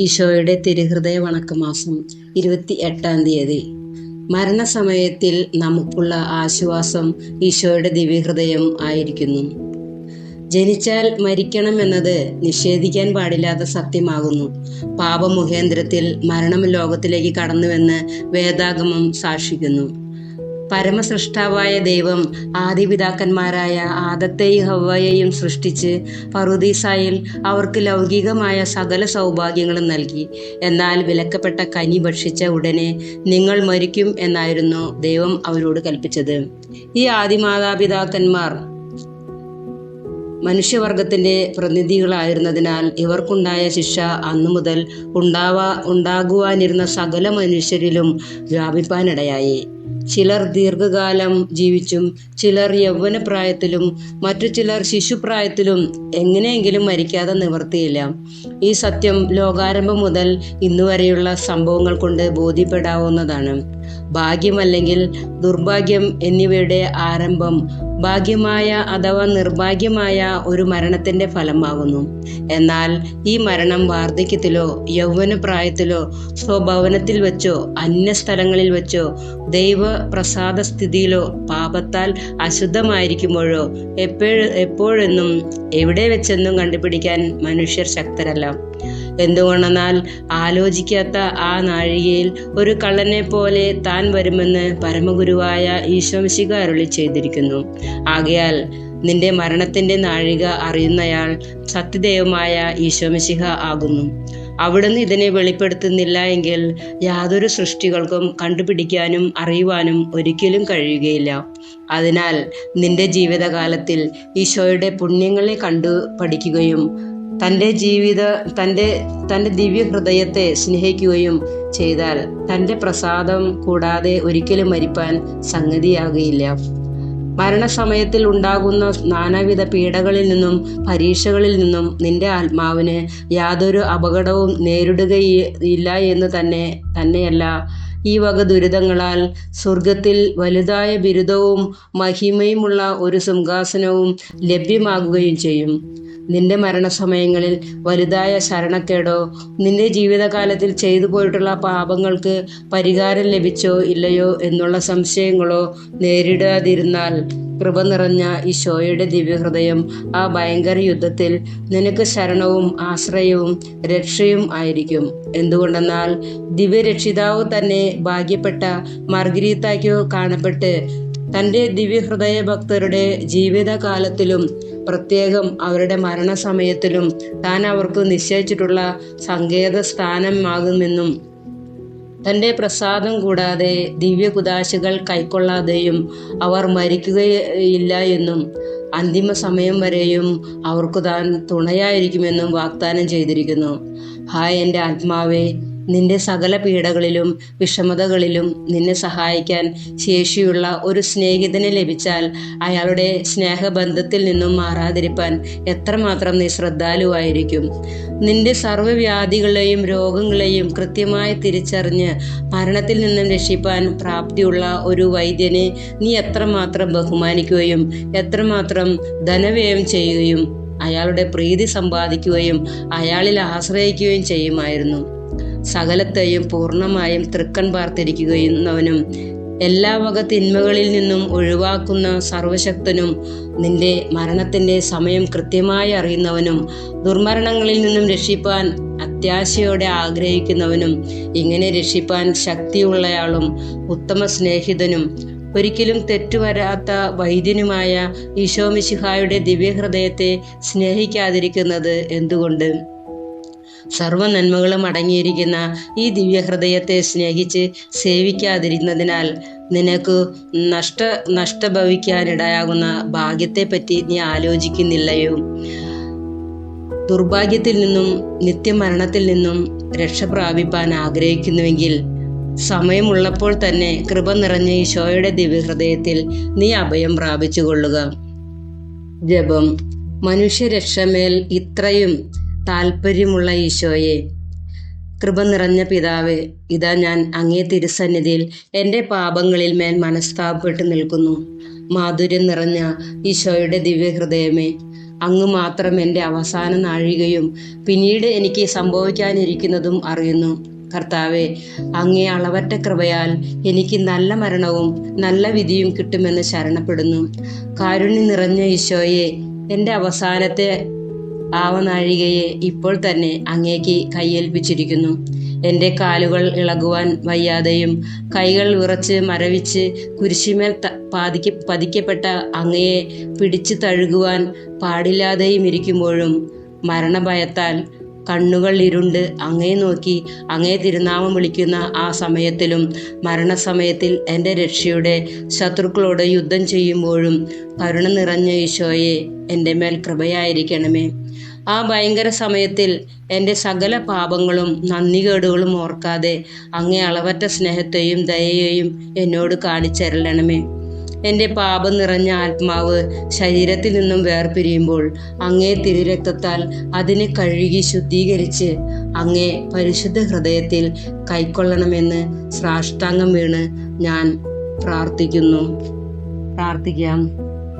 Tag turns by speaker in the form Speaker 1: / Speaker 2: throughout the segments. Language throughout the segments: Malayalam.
Speaker 1: ഈശോയുടെ തിരുഹൃദയ വണക്കമാസം ഇരുപത്തി എട്ടാം തീയതി. മരണസമയത്തിൽ നമുക്കുള്ള ആശ്വാസം ഈശോയുടെ ദിവ്യഹൃദയം ആയിരിക്കുന്നു. ജനിച്ചാൽ മരിക്കണം എന്നത് നിഷേധിക്കാൻ പാടില്ലാത്ത സത്യമാകുന്നു. പാപമുഖേന്ദ്രത്തിൽ മരണം ലോകത്തിലേക്ക് കടന്നുവെന്ന് വേദാഗമം സാക്ഷിക്കുന്നു. പരമസൃഷ്ടാവായ ദൈവം ആദിപിതാക്കന്മാരായ ആദത്തെയും ഹവ്വയെയും സൃഷ്ടിച്ച് പറുദീസായിൽ അവർക്ക് ലൗകികമായ സകല സൗഭാഗ്യങ്ങളും നൽകി. എന്നാൽ വിലക്കപ്പെട്ട കനി ഭക്ഷിച്ച ഉടനെ നിങ്ങൾ മരിക്കും എന്നായിരുന്നു ദൈവം അവരോട് കൽപ്പിച്ചത്. ഈ ആദിമാതാപിതാക്കന്മാർ മനുഷ്യവർഗത്തിന്റെ പ്രതിനിധികളായിരുന്നതിനാൽ ഇവർക്കുണ്ടായ ശിക്ഷ അന്നു മുതൽ ഉണ്ടാവാ ഉണ്ടാകുവാനിരുന്ന സകല മനുഷ്യരിലും വ്യാപിപ്പാനിടയായി. ചിലർ ദീർഘകാലം ജീവിച്ചും ചിലർ യൗവനപ്രായത്തിലും മറ്റു ചിലർ ശിശുപ്രായത്തിലും എങ്ങനെയെങ്കിലും മരിക്കാതെ നിവർത്തിയില്ല. ഈ സത്യം ലോകാരംഭം മുതൽ ഇന്നുവരെയുള്ള സംഭവങ്ങൾ കൊണ്ട് ബോധ്യപ്പെടാവുന്നതാണ്. ഭാഗ്യമല്ലെങ്കിൽ ദുർഭാഗ്യം എന്നിവയുടെ ആരംഭം ഭാഗ്യമായ അഥവാ നിർഭാഗ്യമായ ഒരു മരണത്തിന്റെ ഫലമാകുന്നു. എന്നാൽ ഈ മരണം വാർദ്ധക്യത്തിലോ യൗവനപ്രായത്തിലോ സ്വഭവനത്തിൽ വെച്ചോ അന്യ സ്ഥലങ്ങളിൽ വെച്ചോ ദൈവ പ്രസാദ സ്ഥിതിയിലോ പാപത്താൽ അശുദ്ധമായിരിക്കുമ്പോഴോ എപ്പോഴും എപ്പോഴെന്നും എവിടെ വെച്ചെന്നും കണ്ടുപിടിക്കാൻ മനുഷ്യർ ശക്തരല്ല. എന്തുകൊണ്ടെന്നാൽ ആലോചിക്കാത്ത ആ നാഴികയിൽ ഒരു കള്ളനെ പോലെ താൻ വരുമെന്ന് പരമഗുരുവായ ഈശോമിശിക അരുളി ചെയ്തിരിക്കുന്നു. ആകയാൽ നിന്റെ മരണത്തിന്റെ നാഴിക അറിയുന്നയാൾ സത്യദേവമായ ഈശോമിശിഹ ആകുന്നു. അവിടുന്ന് ഇതിനെ വെളിപ്പെടുത്തുന്നില്ല എങ്കിൽ യാതൊരു സൃഷ്ടികൾക്കും കണ്ടുപിടിക്കാനും അറിയുവാനും ഒരിക്കലും കഴിയുകയില്ല. അതിനാൽ നിന്റെ ജീവിതകാലത്തിൽ ഈശോയുടെ പുണ്യങ്ങളെ കണ്ടു പഠിക്കുകയും തന്റെ ജീവിത തന്റെ തന്റെ ദിവ്യ ഹൃദയത്തെ സ്നേഹിക്കുകയും ചെയ്താൽ തന്റെ പ്രസാദം കൂടാതെ ഒരിക്കലും മരിപ്പാൻ സംഗതിയാകുകയില്ല. മരണസമയത്തിൽ ഉണ്ടാകുന്ന നാനാവിധ പീഡകളിൽ നിന്നും പരീക്ഷകളിൽ നിന്നും നിന്റെ ആത്മാവിന് യാതൊരു അപകടവും നേരിടുകയില്ല എന്ന് തന്നെ തന്നെയല്ല. ഈ വക ദുരിതങ്ങളാൽ സ്വർഗത്തിൽ വലുതായ ബിരുദവും മഹിമയുമുള്ള ഒരു സിംഹാസനവും ലഭ്യമാകുകയും ചെയ്യും. നിന്റെ മരണസമയങ്ങളിൽ വലുതായ ശരണക്കേടോ നിന്റെ ജീവിതകാലത്തിൽ ചെയ്തു പോയിട്ടുള്ള പാപങ്ങൾക്ക് പരിഹാരം ലഭിച്ചോ ഇല്ലയോ എന്നുള്ള സംശയങ്ങളോ നേരിടാതിരുന്നാൽ കൃപ നിറഞ്ഞ ഈശോയുടെ ദിവ്യഹൃദയം ആ ഭയങ്കര യുദ്ധത്തിൽ നിനക്ക് ശരണവും ആശ്രയവും രക്ഷയും ആയിരിക്കും. എന്തുകൊണ്ടെന്നാൽ ദിവ്യരക്ഷിതാവ് തന്നെ ഭാഗ്യപ്പെട്ട മർഗരീത്തായ്ക്കോ കാണപ്പെട്ട് തന്റെ ദിവ്യഹൃദയ ഭക്തരുടെ ജീവിതകാലത്തിലും പ്രത്യേകം അവരുടെ മരണസമയത്തിലും താൻ അവർക്ക് നിശ്ചയിച്ചിട്ടുള്ള സങ്കേത സ്ഥാനമാകുമെന്നും തന്റെ പ്രസാദം കൂടാതെ ദിവ്യകുദാശകൾ കൈക്കൊള്ളാതെയും അവർ മരിക്കുകയില്ല എന്നും അന്തിമ സമയം വരെയും അവർക്ക് താൻ തുണയായിരിക്കുമെന്നും വാഗ്ദാനം ചെയ്തിരിക്കുന്നു. ഹായ് എന്റെ ആത്മാവേ നിന്റെ സകല പീഡകളിലും വിഷമതകളിലും നിന്നെ സഹായിക്കാൻ ശേഷിയുള്ള ഒരു സ്നേഹിതനെ ലഭിച്ചാൽ അയാളുടെ സ്നേഹബന്ധത്തിൽ നിന്നും മാറാതിരിപ്പാൻ എത്രമാത്രം നീ ശ്രദ്ധാലുവായിരിക്കും. നിന്റെ സർവവ്യാധികളെയും രോഗങ്ങളെയും കൃത്യമായി തിരിച്ചറിഞ്ഞ് മരണത്തിൽ നിന്നും രക്ഷിപ്പാൻ പ്രാപ്തിയുള്ള ഒരു വൈദ്യനെ നീ എത്രമാത്രം ബഹുമാനിക്കുകയും എത്രമാത്രം ധനവ്യയം ചെയ്യുകയും അയാളുടെ പ്രീതി സമ്പാദിക്കുകയും അയാളിൽ ആശ്രയിക്കുകയും ചെയ്യുമായിരുന്നു. സകലത്തെയും പൂർണമായും തൃക്കൺ പാർത്തിരിക്കുകയുന്നവനും എല്ലാ വക തിന്മകളിൽ നിന്നും ഒഴിവാക്കുന്ന സർവശക്തനും നിന്റെ മരണത്തിന്റെ സമയം കൃത്യമായി അറിയുന്നവനും ദുർമരണങ്ങളിൽ നിന്നും രക്ഷിപ്പാൻ അത്യാശയോടെ ആഗ്രഹിക്കുന്നവനും ഇങ്ങനെ രക്ഷിപ്പാൻ ശക്തിയുള്ളയാളും ഉത്തമ സ്നേഹിതനും. ഒരിക്കലും തെറ്റുവരാത്ത വൈദ്യനുമായ ഈശോമിശിഹായുടെ ദിവ്യഹൃദയത്തെ സ്നേഹിക്കാതിരിക്കുന്നത് എന്തുകൊണ്ട്? സർവ നന്മകളും അടങ്ങിയിരിക്കുന്ന ഈ ദിവ്യഹൃദയത്തെ സ്നേഹിച്ച് സേവിക്കാതിരുന്നതിനാൽ നിനക്ക് നഷ്ട നഷ്ടഭവിക്കാനിടയാകുന്ന ഭാഗ്യത്തെപ്പറ്റി നീ ആലോചിക്കുന്നില്ലയോ? ദുർഭാഗ്യത്തിൽ നിന്നും നിത്യമരണത്തിൽ നിന്നും രക്ഷ പ്രാപിപ്പാൻ ആഗ്രഹിക്കുന്നുവെങ്കിൽ സമയമുള്ളപ്പോൾ തന്നെ കൃപ നിറഞ്ഞ ഈശോയുടെ ദിവ്യഹൃദയത്തിൽ നീ അഭയം പ്രാപിച്ചുകൊള്ളുക. ജപം. മനുഷ്യരക്ഷമേൽ ഇത്രയും താൽപ്പര്യമുള്ള ഈശോയെ. കൃപ നിറഞ്ഞ പിതാവേ ഇതാ ഞാൻ അങ്ങേ തിരുസന്നിധിയിൽ എന്റെ പാപങ്ങളിൽ മേൽ മനസ്താപപ്പെട്ട് നിൽക്കുന്നു. മാധുര്യം നിറഞ്ഞ ഈശോയുടെ ദിവ്യഹൃദയമേ അങ്ങ് മാത്രം എന്റെ അവസാന നാഴികയും പിന്നീട് എനിക്ക് സംഭവിക്കാനിരിക്കുന്നതും അറിയുന്നു. കർത്താവെ അങ്ങേ അളവറ്റ കൃപയാൽ എനിക്ക് നല്ല മരണവും നല്ല വിധിയും കിട്ടുമെന്ന് ശരണപ്പെടുന്നു. കാരുണ്യം നിറഞ്ഞ ഈശോയെ എന്റെ അവസാനത്തെ ആവനാഴികയെ ഇപ്പോൾ തന്നെ അങ്ങേക്ക് കയ്യേൽപ്പിച്ചിരിക്കുന്നു എന്റെ കാലുകൾ ഇളകുവാൻ വയ്യാതെയും കൈകൾ വിറച്ച് മരവിച്ച് കുരിശിമേൽ പാതിക്ക പതിക്കപ്പെട്ട അങ്ങയെ പിടിച്ചു തഴുകുവാൻ പാടില്ലാതെയും ഇരിക്കുമ്പോഴും മരണഭയത്താൽ കണ്ണുകൾ ഇരുണ്ട് അങ്ങയെ നോക്കി അങ്ങേ തിരുനാമം വിളിക്കുന്ന ആ സമയത്തിലും മരണസമയത്തിൽ എന്റെ രക്ഷയുടെ ശത്രുക്കളോട് യുദ്ധം ചെയ്യുമ്പോഴും കരുണ നിറഞ്ഞ ഈശോയെ എന്റെ മേൽ കൃപയായിരിക്കണമേ. ആ ഭയങ്കര സമയത്തിൽ എന്റെ സകല പാപങ്ങളും നന്ദികേടുകളും ഓർക്കാതെ അങ്ങേ അളവറ്റ സ്നേഹത്തെയും ദയയെയും എന്നോട് കാണിച്ചരലണമേ എന്റെ പാപം നിറഞ്ഞ ആത്മാവ് ശരീരത്തിൽ നിന്നും വേർപിരിയുമ്പോൾ അങ്ങേ തിരുരക്തത്താൽ അതിനെ കഴുകി ശുദ്ധീകരിച്ച് അങ്ങേ പരിശുദ്ധ ഹൃദയത്തിൽ കൈക്കൊള്ളണമെന്ന് സാഷ്ടാംഗം വീണ് ഞാൻ പ്രാർത്ഥിക്കുന്നു. പ്രാർത്ഥിക്കാം.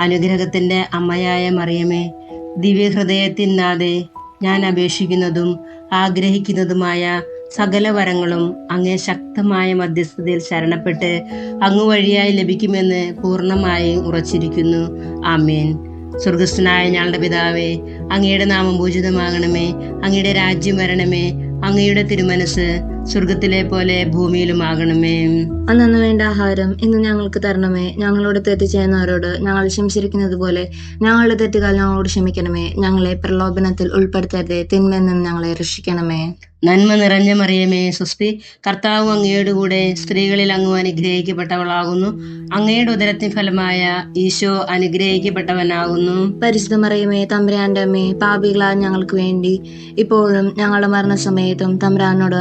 Speaker 1: അനുഗ്രഹത്തിന്റെ അമ്മയായ മറിയമേ ദിവ്യഹൃദയത്തിന്നാതെ ഞാൻ അപേക്ഷിക്കുന്നതും ആഗ്രഹിക്കുന്നതുമായ സകല വരങ്ങളും അങ്ങേ ശക്തമായ മധ്യസ്ഥതയിൽ ശരണപ്പെട്ട് അങ്ങ് വഴിയായി ലഭിക്കുമെന്ന് പൂർണമായി ഉറച്ചിരിക്കുന്നു. ആമീൻ. സ്വർഗസ്ഥനായ ഞങ്ങളുടെ പിതാവേ അങ്ങയുടെ നാമം പൂജിതമാകണമേ അങ്ങയുടെ രാജ്യം വരണമേ അങ്ങയുടെ തിരുമനസ് സ്വർഗത്തിലെ പോലെ ഭൂമിയിലും ആകണമേ
Speaker 2: അന്നു വേണ്ട ആഹാരം ഇന്ന് ഞങ്ങൾക്ക് തരണമേ. ഞങ്ങളോട് തെറ്റ് ചെയ്യുന്നവരോട് ഞങ്ങൾ ക്ഷമിച്ചിരിക്കുന്നത് പോലെ ഞങ്ങളുടെ തെറ്റുകൾ ഞങ്ങളോട് ക്ഷമിക്കണമേ. ഞങ്ങളെ പ്രലോഭനത്തിൽ ഉൾപ്പെടുത്തരുതേ. തിന്മയിൽ നിന്ന് ഞങ്ങളെ രക്ഷിക്കണമേ.
Speaker 1: നന്മ നിറഞ്ഞ മറിയമേ സുസ്തി. കർത്താവ് അങ്ങയുടെ കൂടെ സ്ത്രീകളിൽ അങ്ങ് അനുഗ്രഹിക്കപ്പെട്ടവളാകുന്നു. അങ്ങയുടെ ഉദരത്തിൻ ഫലമായ ഈശോ അനുഗ്രഹിക്കപ്പെട്ടവനാകുന്നു.
Speaker 2: പരിശുദ്ധ മറിയമേ തമ്പുരാന്റെ അമ്മേ പാപികളാൽ ഞങ്ങൾക്ക് വേണ്ടി ഇപ്പോഴും ഞങ്ങളുടെ മരണസമയത്തും തമ്പുരാനോട്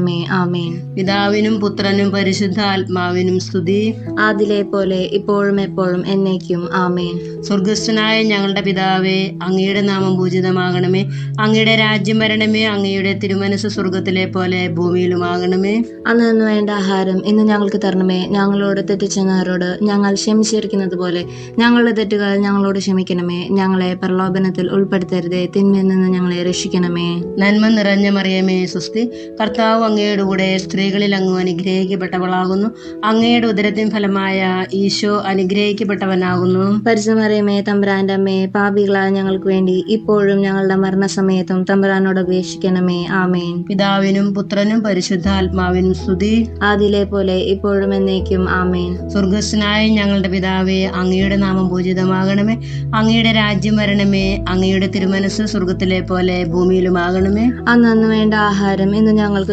Speaker 2: അപേക്ഷിക്കണമേ ആമേൻ.
Speaker 1: പിതാവിനും പുത്രനും പരിശുദ്ധ ആത്മാവിനും സ്തുതി.
Speaker 2: ആദിലെ പോലെ ഇപ്പോഴും എപ്പോഴും എന്നേക്കും. ആമേൻ.
Speaker 1: സ്വർഗസ്ഥനായ ഞങ്ങളുടെ പിതാവേ അങ്ങയുടെ നാമം പൂജിതമാകണമേ. അങ്ങയുടെ രാജ്യം വരണമേ. അങ്ങയുടെ തിരുമനസ് സ്വർഗത്തിലെ പോലെ ഭൂമിയിലുമാകണമേ.
Speaker 2: അന്ന് നിന്ന് വേണ്ട ആഹാരം ഇന്ന് ഞങ്ങൾക്ക് തരണമേ. ഞങ്ങളോട് തെറ്റിച്ചെന്നവരോട് ഞങ്ങൾ ക്ഷമിച്ചിരിക്കുന്നത് പോലെ ഞങ്ങളുടെ തെറ്റുകൾ ഞങ്ങളോട് ക്ഷമിക്കണമേ. ഞങ്ങളെ പ്രലോഭനത്തിൽ ഉൾപ്പെടുത്തരുതേ. തിന്മയിൽ നിന്ന് ഞങ്ങളെ രക്ഷിക്കണമേ.
Speaker 1: നന്മ നിറഞ്ഞ മറിയമേ സുസ്തി കർത്താവ് അങ്ങയുടെ കൂടെ സ്ത്രീകളിൽ അങ്ങ് അനുഗ്രഹിക്കപ്പെട്ടവളാകുന്നു. അങ്ങയുടെ ഉദരത്തിൻ ഫലമായ ഈശോ അനുഗ്രഹിക്കപ്പെട്ടവനാകുന്നു.
Speaker 2: പരിസമറിയമേ തമ്പുരാന്റെ അമ്മേ പാപികളായ ഞങ്ങൾക്ക് വേണ്ടി ഇപ്പോഴും ഞങ്ങളുടെ മരണസമയത്തും തമ്പുരാനോട് അപേക്ഷിക്കണമേ. ആമേൻ.
Speaker 1: പിതാവിനും പുത്രനും പരിശുദ്ധാത്മാവിനും സ്തുതി.
Speaker 2: ആദിലെ പോലെ ഇപ്പോഴും എന്നേക്കും ആമേൻ.
Speaker 1: സ്വർഗസ്നായ ഞങ്ങളുടെ പിതാവേ അങ്ങയുടെ നാമം പൂജിതമാകണമേ. അങ്ങയുടെ രാജ്യം വരണമേ. അങ്ങയുടെ തിരുമനസ് സ്വർഗത്തിലെ പോലെ ഭൂമിയിലുമാകണമേ.
Speaker 2: അന്നു വേണ്ട ആഹാരം ഇന്ന് ഞങ്ങൾക്ക്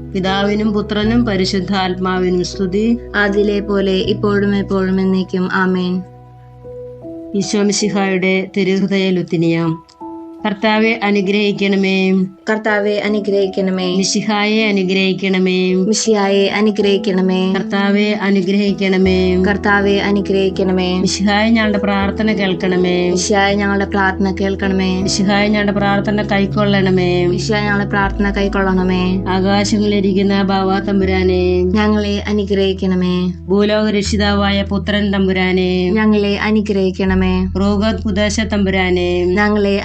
Speaker 1: പിതാവിനും പുത്രനും പരിശുദ്ധാത്മാവിനും സ്തുതി.
Speaker 2: അതിലെ പോലെ ഇപ്പോഴും എപ്പോഴും എന്നേക്കും. ആമേൻ.
Speaker 1: ഈശോമിശിഹായുടെ തിരുഹൃദയ ലുത്തിനിയാം. കർത്താവെ അനുഗ്രഹിക്കണമേ.
Speaker 2: കർത്താവെ അനുഗ്രഹിക്കണമേ.
Speaker 1: മിശിഹായെ അനുഗ്രഹിക്കണമേ.
Speaker 2: മിഷിഹായെ അനുഗ്രഹിക്കണമേ.
Speaker 1: കർത്താവെ അനുഗ്രഹിക്കണമേ.
Speaker 2: കർത്താവെ അനുഗ്രഹിക്കണമേ.
Speaker 1: മിശിഹായ ഞങ്ങളുടെ പ്രാർത്ഥന കേൾക്കണമേ.
Speaker 2: മിഷിഹായ ഞങ്ങളുടെ പ്രാർത്ഥന കേൾക്കണമേ.
Speaker 1: മിശിഹായ ഞങ്ങളുടെ പ്രാർത്ഥന കൈക്കൊള്ളണമേ.
Speaker 2: മിഷിഹായ ഞങ്ങളുടെ പ്രാർത്ഥന കൈക്കൊള്ളണമേ.
Speaker 1: ആകാശങ്ങളിലിരിക്കുന്ന ബാവാ തമ്പുരാനെ.
Speaker 2: ഞങ്ങളെ അനുഗ്രഹിക്കണമേ.
Speaker 1: ഭൂലോക രക്ഷിതാവായ പുത്രൻ തമ്പുരാനെ.
Speaker 2: ഞങ്ങളെ അനുഗ്രഹിക്കണമേ.
Speaker 1: റോഗത് കുദേശ തമ്പുരാനെ.
Speaker 2: ഞങ്ങളെ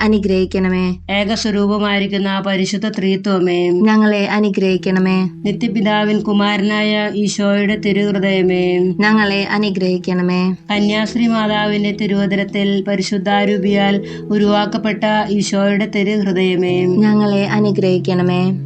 Speaker 2: അനുഗ്രഹിക്കണമേ.
Speaker 1: ഏകസ്വരൂപമായിരിക്കുന്ന പരിശുദ്ധ ത്രീത്വമേ.
Speaker 2: ഞങ്ങളെ അനുഗ്രഹിക്കണമേ.
Speaker 1: നിത്യപിതാവിൻ കുമാരനായ ഈശോയുടെ തിരുഹൃദയമേ.
Speaker 2: ഞങ്ങളെ അനുഗ്രഹിക്കണമേ.
Speaker 1: കന്യാശ്രീ മാതാവിന്റെ തിരുവതരത്തിൽ പരിശുദ്ധാരൂപിയാൽ ഉരുവാക്കപ്പെട്ട ഈശോയുടെ തിരുഹൃദയമേ.
Speaker 2: ഞങ്ങളെ അനുഗ്രഹിക്കണമേ.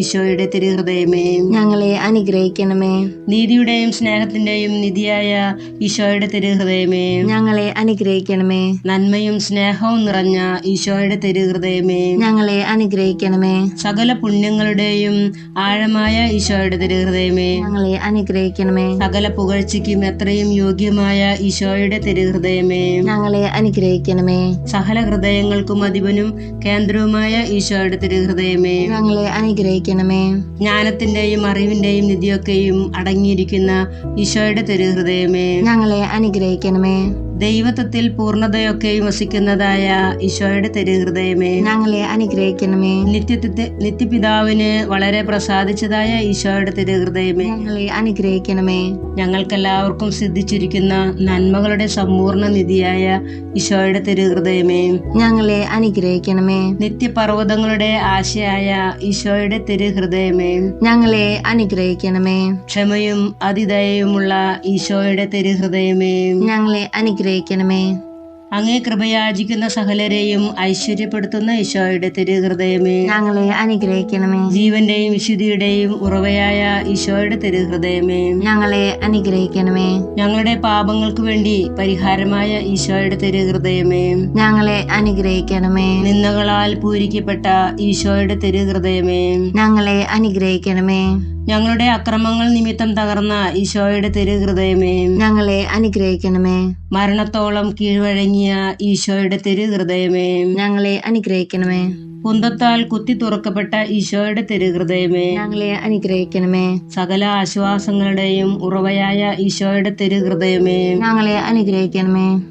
Speaker 1: ഈശോയുടെ തിരുഹൃദയമേ.
Speaker 2: ഞങ്ങളെ അനുഗ്രഹിക്കണമേ.
Speaker 1: നീതിയുടെയും സ്നേഹത്തിന്റെയും നിധിയായ ഈശോയുടെ തിരുഹൃദയമേ.
Speaker 2: ഞങ്ങളെ അനുഗ്രഹിക്കണമേ.
Speaker 1: നന്മയും സ്നേഹവും നിറഞ്ഞ ഈശോയുടെ തിരുഹൃദയമേ.
Speaker 2: ഞങ്ങളെ അനുഗ്രഹിക്കണമേ.
Speaker 1: സകല പുണ്യങ്ങളുടെയും ആഴമായ ഈശോയുടെ തിരുഹൃദയമേ.
Speaker 2: ഞങ്ങളെ അനുഗ്രഹിക്കണമേ.
Speaker 1: സകല പുകഴ്ചയ്ക്കും എത്രയും യോഗ്യമായ ഈശോയുടെ തിരുഹൃദയമേ.
Speaker 2: ഞങ്ങളെ അനുഗ്രഹിക്കണമേ.
Speaker 1: സകല ഹൃദയങ്ങൾക്കും അധിപനും കേന്ദ്രവുമായ ഈശോയുടെ തിരുഹൃദയമേ.
Speaker 2: ഞങ്ങളെ അനുഗ്രഹിക്കണമേ
Speaker 1: ജ്ഞാനത്തിന്റെയും അറിവിന്റെയും നിധിയൊക്കെയും അടങ്ങിയിരിക്കുന്ന ഈശോയുടെ തിരുഹൃദയമേ.
Speaker 2: ഞങ്ങളെ അനുഗ്രഹിക്കണമേ.
Speaker 1: ദൈവത്വത്തിൽ പൂർണതയൊക്കെയും വസിക്കുന്നതായ ഈശോയുടെ തിരുഹൃദയമേ
Speaker 2: ഞങ്ങളെ അനുഗ്രഹിക്കണമേ.
Speaker 1: നിത്യത്തെ നിത്യപിതാവിന് വളരെ പ്രസാദിച്ചതായ ഈശോയുടെ തിരുഹൃദയമേ
Speaker 2: ഞങ്ങളെ അനുഗ്രഹിക്കണമേ.
Speaker 1: ഞങ്ങൾക്കെല്ലാവർക്കും സിദ്ധിച്ചിരിക്കുന്ന നന്മകളുടെ സമ്പൂർണ നിധിയായ ഈശോയുടെ തിരുഹൃദയമേ
Speaker 2: ഞങ്ങളെ അനുഗ്രഹിക്കണമേ.
Speaker 1: നിത്യപർവതങ്ങളുടെ ആശയായ ഈശോയുടെ തിരുഹൃദയമേ
Speaker 2: ഞങ്ങളെ അനുഗ്രഹിക്കണമേ.
Speaker 1: ക്ഷമയും അതിദയവുമുള്ള ഈശോയുടെ തിരുഹൃദയമേ
Speaker 2: ഞങ്ങളെ അനുഗ്രഹിക്കണമേ.
Speaker 1: അനുഗ്രഹിക്കണമേ അങ്ങേ കൃപയാചിക്കുന്ന സകലരെയും ഐശ്വര്യപ്പെടുത്തുന്ന ഈശോയുടെ തിരുഹൃദയമേ.
Speaker 2: ഞങ്ങളെ അനുഗ്രഹിക്കണമേ.
Speaker 1: ജീവന്റെയും വിശുദ്ധിയുടെയും ഉറവയായ ഈശോയുടെ തിരുഹൃദയമേ.
Speaker 2: ഞങ്ങളെ അനുഗ്രഹിക്കണമേ.
Speaker 1: ഞങ്ങളുടെ പാപങ്ങൾക്ക് വേണ്ടി പരിഹാരമായ ഈശോയുടെ തിരുഹൃദയമേ.
Speaker 2: ഞങ്ങളെ അനുഗ്രഹിക്കണമേ.
Speaker 1: നിന്ദകളാൽ പൂരിക്കപ്പെട്ട ഈശോയുടെ തിരുഹൃദയമേ.
Speaker 2: ഞങ്ങളെ അനുഗ്രഹിക്കണമേ.
Speaker 1: ഞങ്ങളുടെ അക്രമങ്ങൾ നിമിത്തം തകർന്ന ഈശോയുടെ തിരുഹൃദയമേ.
Speaker 2: ഞങ്ങളെ അനുഗ്രഹിക്കണമേ.
Speaker 1: മരണത്തോളം കീഴ്വഴങ്ങിയ ഈശോയുടെ തെരു ഹൃദയമേ
Speaker 2: ഞങ്ങളെ അനുഗ്രഹിക്കണമേ.
Speaker 1: കുന്തത്താൽ കുത്തി തുറക്കപ്പെട്ട ഈശോയുടെ തിരുഹൃദയമേ.
Speaker 2: ഞങ്ങളെ അനുഗ്രഹിക്കണമേ.
Speaker 1: സകല ആശ്വാസങ്ങളുടെയും ഉറവയായ ഈശോയുടെ തിരുഹൃദയമേ.
Speaker 2: ഞങ്ങളെ അനുഗ്രഹിക്കണമേ.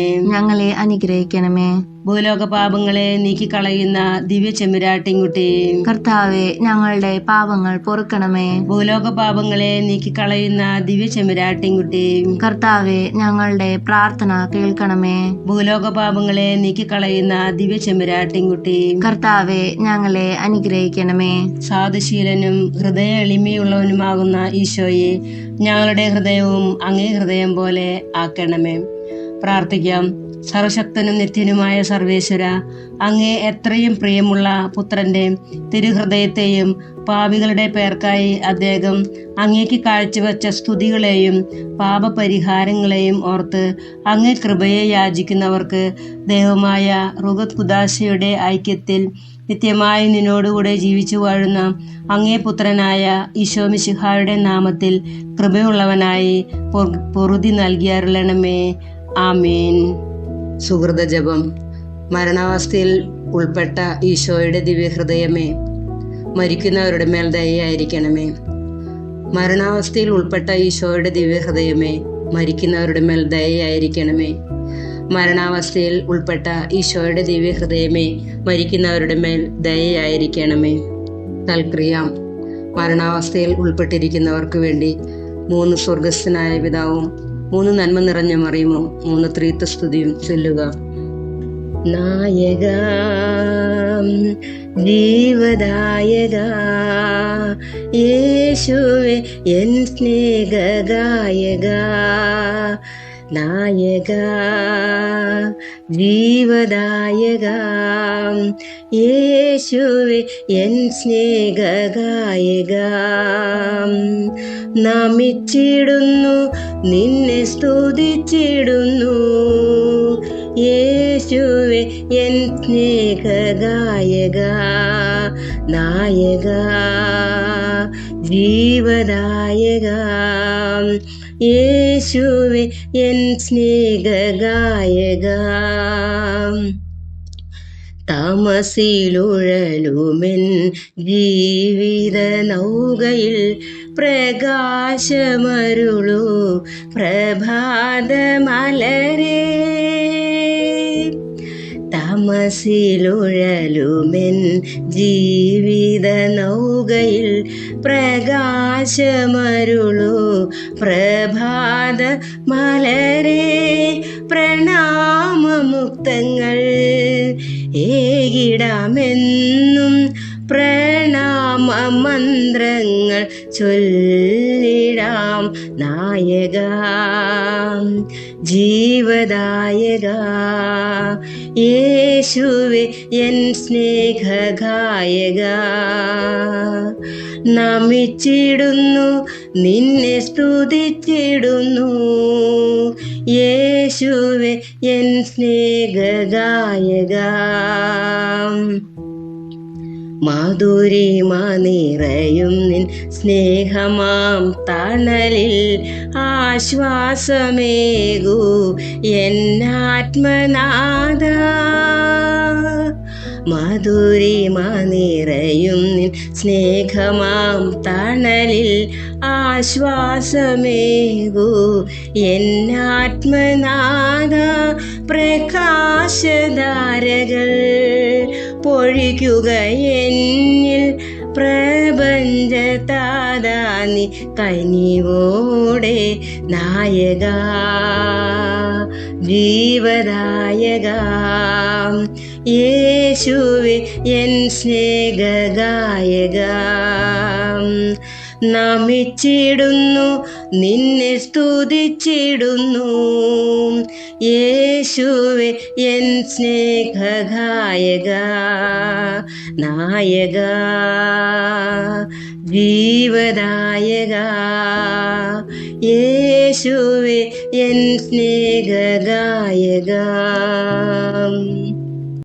Speaker 2: ഞങ്ങളെ അനുഗ്രഹിക്കണമേ.
Speaker 1: ഭൂലോക പാപങ്ങളെ നീക്കിക്കളയുന്ന ദിവ്യ ചെമ്മരാട്ടിൻകുട്ടി
Speaker 2: കർത്താവെ ഞങ്ങളുടെ പാപങ്ങൾ പൊറുക്കണമേ.
Speaker 1: ഭൂലോക പാപങ്ങളെ നീക്കിക്കളയുന്ന ദിവ്യ ചെമ്മരാട്ടിൻകുട്ടി
Speaker 2: കർത്താവെ ഞങ്ങളുടെ പ്രാർത്ഥന കേൾക്കണമേ.
Speaker 1: ഭൂലോക പാപങ്ങളെ നീക്കിക്കളയുന്ന ദിവ്യ ചെമ്മരാട്ടിൻകുട്ടി
Speaker 2: കർത്താവെ ഞങ്ങളെ അനുഗ്രഹിക്കണമേ.
Speaker 1: സാധുശീലനും ഹൃദയ എളിമയുള്ളവനുമാകുന്ന ഈശോയെ ഞങ്ങളുടെ ഹൃദയവും അങ്ങേ ഹൃദയം പോലെ ആക്കണമേ. പ്രാർത്ഥിക്കാം. സർവശക്തനും നിത്യനുമായ സർവേശ്വര അങ്ങേ എത്രയും പ്രിയമുള്ള പുത്രന്റെ തിരുഹൃദയത്തെയും പാപികളുടെ പേർക്കായി അദ്ദേഹം അങ്ങേക്ക് കാഴ്ചവെച്ച സ്തുതികളെയും പാപപരിഹാരങ്ങളെയും ഓർത്ത് അങ്ങേ കൃപയെ യാചിക്കുന്നവർക്ക് ദൈവമായ റുഗത് കുദാശയുടെ ഐക്യത്തിൽ നിത്യമായി നിന്നോടുകൂടെ ജീവിച്ചു വാഴുന്ന അങ്ങേ പുത്രനായ ഈശോ മിശിഹായുടെ നാമത്തിൽ കൃപയുള്ളവനായി പൊറു- പൊറുതി നൽകിയരുളണമേ ആമേൻ. സുഹൃത ജപം മരണാവസ്ഥയിൽ ഉൾപ്പെട്ട ഈശോയുടെ ദിവ്യഹൃദയമേ മരിക്കുന്നവരുടെ മേൽ ദയയായിരിക്കണമേ. മരണാവസ്ഥയിൽ ഉൾപ്പെട്ട ഈശോയുടെ ദിവ്യഹൃദയമേ മരിക്കുന്നവരുടെ മേൽ ദയയായിരിക്കണമേ. മരണാവസ്ഥയിൽ ഉൾപ്പെട്ട ഈശോയുടെ ദിവ്യഹൃദയമേ മരിക്കുന്നവരുടെ മേൽ ദയയായിരിക്കണമേ. തൽക്രിയാം മരണാവസ്ഥയിൽ ഉൾപ്പെട്ടിരിക്കുന്നവർക്ക് വേണ്ടി മൂന്ന് സ്വർഗസ്ഥനായ പിതാവും മൂന്ന് നന്മ നിറഞ്ഞ മറിയുമോ? മൂന്ന് ത്രീത്ത സ്തുതിയും ചൊല്ലുക. നായക ജീവദായക യേശുവേ എൻ സ്നേഹഗായക. നായക ജീവദായക. യേശുവെ എൻ സ്നേഹഗായക നമിച്ചിടുന്നു നിന്നെ സ്തുതിച്ചിടുന്നു. യേശുവെ എൻ സ്നേഹഗായക നായക ജീവദായക. യേശുവെ എൻ സ്നേഹഗായക. താമസിലുഴലുമെൻ ജീവിത നൗകയിൽ പ്രകാശമരുളു പ്രഭാതമലരേ. താമസിലുഴലുമെൻ ജീവിത നൗകയിൽ പ്രകാശമരുളു. പ്രഭാത മലരെ പ്രണാമമുക്തങ്ങൾ ഏകിടാമെന്നും പ്രണാമ മന്ത്രങ്ങൾ ചൊല്ലിടാം നായക ജീവദായക. യേശുവെ എൻ സ്നേഹഗായക. നമിച്ചിടുന്നു നിന്നെ സ്തുതിച്ചിടുന്നു. യേശുവെ എൻ സ്നേഹഗായക. മാധുരിമ നിറയും നിൻ സ്നേഹമാം തണലിൽ ആശ്വാസമേകൂ എന്നാത്മനാഥ മാധുരിമ നിറയും നിൻ സ്നേഹമാം തണലിൽ ആശ്വാസമേകൂ എന്നാത്മനാഥ പ്രകാശധാരകൾ പൊഴിക്കുക എന്നിൽ പ്രപഞ്ചതാദാനി കനിവോടെ നായക ജീവദായക. യേശുവെ എൻ സ്നേഹഗായക. നമിച്ചിടുന്നു നിന്നെ സ്തുതിച്ചിടുന്നു. യേശുവെ എൻ സ്നേഹഗായക നായക ജീവദായക യേശുവെ എൻ സ്നേഹഗായക.